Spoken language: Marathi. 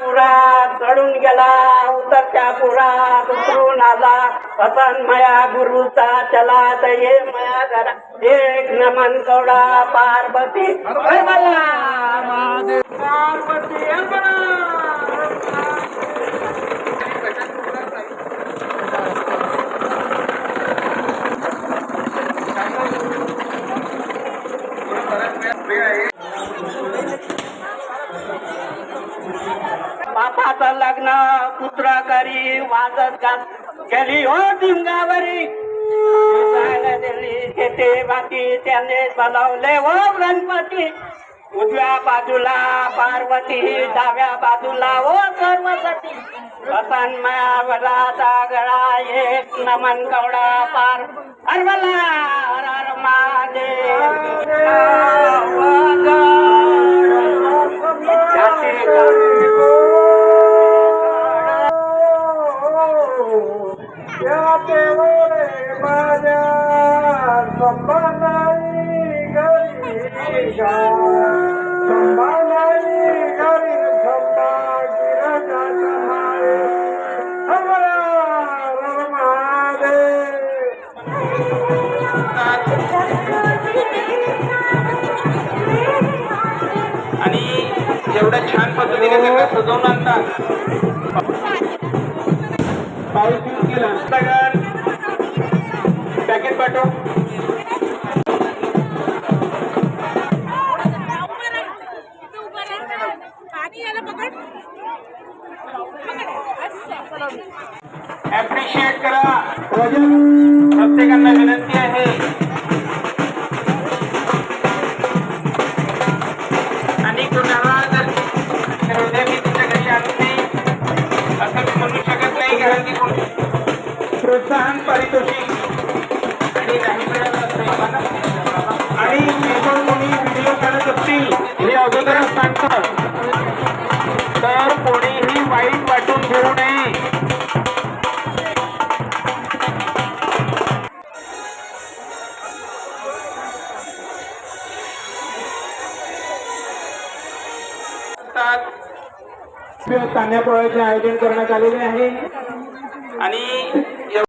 पुरात चढून गेला उतरत्या पुरात उतरून आला. पतन मया गुरुचा चला तर ये मया घरा. एक नमन कवडा पार्वती. पार्वती हर मला. बापाचं लग्न पुत्र करी वाजत गात गेली हो डिंगावरी शेते बाकी त्याने बोलावले हो गणपती. उजव्या बाजूला पार्वती डाव्या बाजूला हो सर्वसती रतन मायावराचा गळा एक नमन कवडा पार. हरवला हर हर आणि एवढ्या छान पद्धतीने सगळं सजवून आणतात. यूज केला. पॅकेट पाठव. ऍप्रिशिएट करा. प्रत्येकांना हे अगोदरच सांगतं तर कोणीही वाईट वाटून घेऊ नये कान्यापोळ्याचे आयोजन करण्यात आलेले आहे आणि